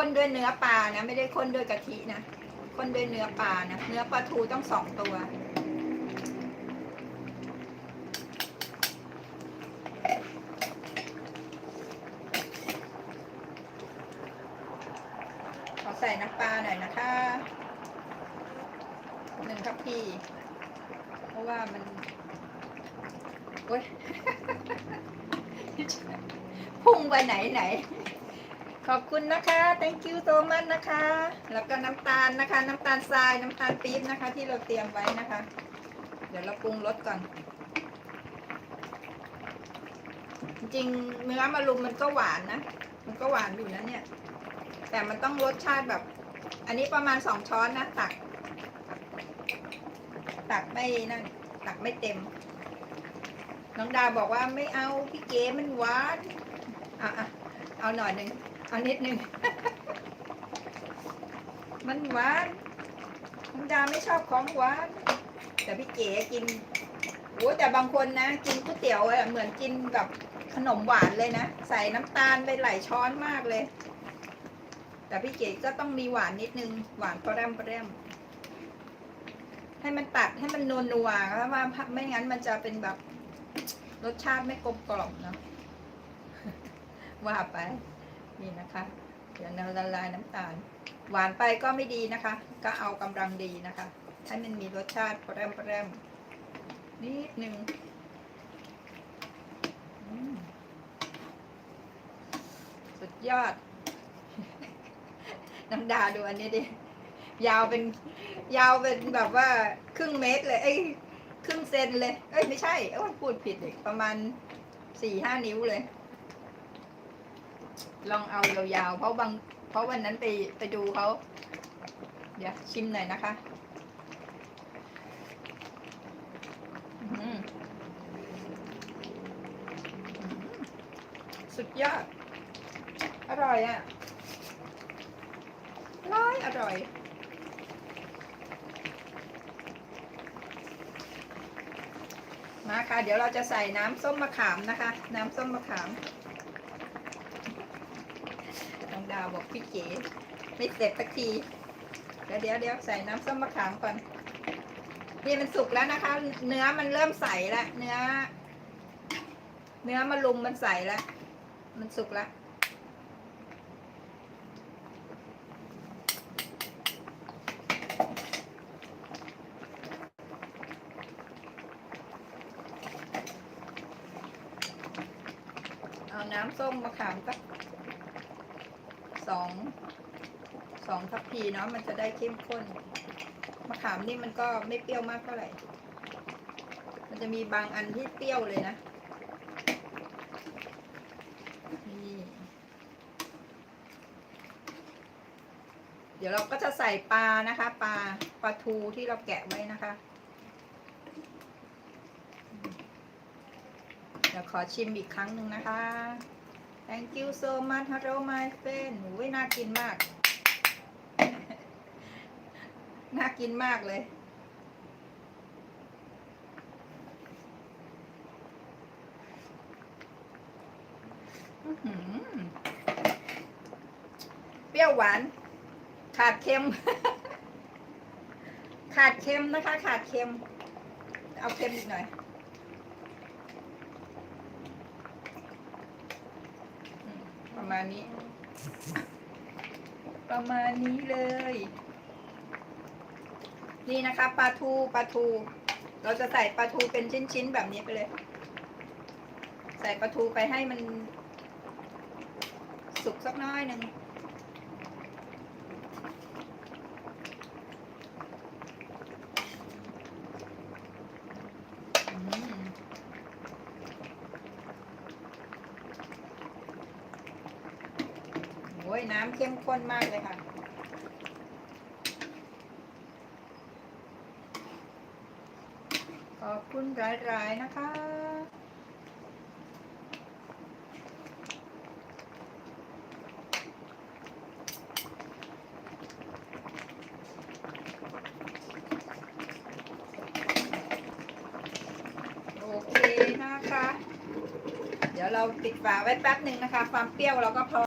ข้นด้วยเนื้อปลานะ ไม่ได้ข้นด้วยกะทินะข้นด้วยเนื้อปลานะ เนื้อปลาทูต้องสองตัว ขอใส่น้ำปลาหน่อยนะคะหนึ่งทัพพีเพราะว่ามันโอ๊ยพุ่งไปไหนไหน ขอบคุณนะคะ thank you so much นะคะ แล้วก็น้ำตาลนะคะ น้ำตาลทราย น้ำตาลปี๊บนะคะ ที่เราเตรียมไว้นะคะ เดี๋ยวเราปรุงรสก่อน จริงเนื้อมะรุมมันก็หวานนะ มันก็หวานอยู่นะเนี่ย แต่มันต้องรสชาติแบบ อันนี้ประมาณสองช้อนนะ ตัก ตักไม่นั่น ตักไม่เต็ม น้องดาบอกว่าไม่เอาพี่เก๋มันหวาน อะอะเอาหน่อยหนึ่ง เอานิดหนึ่งมันหวานน้องดาไม่ชอบของหวาน แต่พี่เก๋กินโอ้แต่บางคนนะ กินก๋วยเตี๋ยวเหมือนกินแบบขนมหวานเลยนะ ใส่น้ำตาลไปหลายช้อนมากเลย แต่พี่เก๋ก็ต้องมีหวานนิดนึง หวานปรแรมปรแรมให้มันตัดให้มันนัวนัวๆเพราะว่าไม่งั้นมันจะเป็นแบบรสชาติไม่กลมกล่อมเนาะว่าไป นี่นะคะเดี๋ยวเราละลายน้ำตาล หวานไปก็ไม่ดีนะคะ ก็เอากำลังดีนะคะให้มันมีรสชาติปรแรมปรแรมนิดนึงสุดยอด น้ำดาดูอันนี้ดิ ยาวเป็น ยาวเป็นแบบว่าครึ่งเมตรเลย เอ้ยครึ่งเซนเลย เอ้ยไม่ใช่ เอ้ยพูดผิดอีกประมาณสี่ห้านิ้วเลย ลองเอายาวๆ เพราะบาง เพราะวันนั้นไปไปดูเขา เดี๋ยวชิมหน่อยนะคะสุดยอด อร่อยอะ่ะร่อยอร่อย มาค่ะ เดี๋ยวเราจะใส่น้ำส้มมะขามนะคะ น้ำส้มมะขาม น้องดาวบอกพี่เก๋ไม่เสร็จสักทีเดี๋ยวเดี๋ยวเดี๋ยวใส่น้ำส้มมะขามก่อนนี่มันสุกแล้วนะคะ เนื้อมันเริ่มใสแล้วเนื้อ เนื้อมะรุมมันใสแล้วมันสุกแล้วเอาน้ำส้มมะขามสัก สองสองทัพพีเนาะมันจะได้เข้มข้น มะขามนี่มันก็ไม่เปรี้ยวมากเท่าไหร่ มันจะมีบางอันที่เปรี้ยวเลยนะนี่เดี๋ยวเราก็จะใส่ปลานะคะปลาปลาทูที่เราแกะไว้นะคะเดี๋ยวขอชิมอีกครั้งหนึ่งนะคะ thank you so much hello my friend โอ้ยน่ากินมาก น่ากินมากเลย เปรี้ยวหวาน ขาดเค็ม ขาดเค็มนะคะ ขาดเค็ม เอาเค็มอีกหน่อย ประมาณนี้ ประมาณนี้เลย นี่นะคะปลาทูปลาทู เราจะใส่ปลาทูเป็นชิ้นๆแบบนี้ไปเลย ใส่ปลาทูไปให้มัน สุกสักน้อยหนึ่งอืม โอ้ย น้ำเข้มข้นมากเลยค่ะ ขอบคุณหลายๆนะคะ โอเคนะคะ เดี๋ยวเราปิดฝาไว้แป๊บหนึ่งนะคะ ความเปรี้ยวเราก็พอ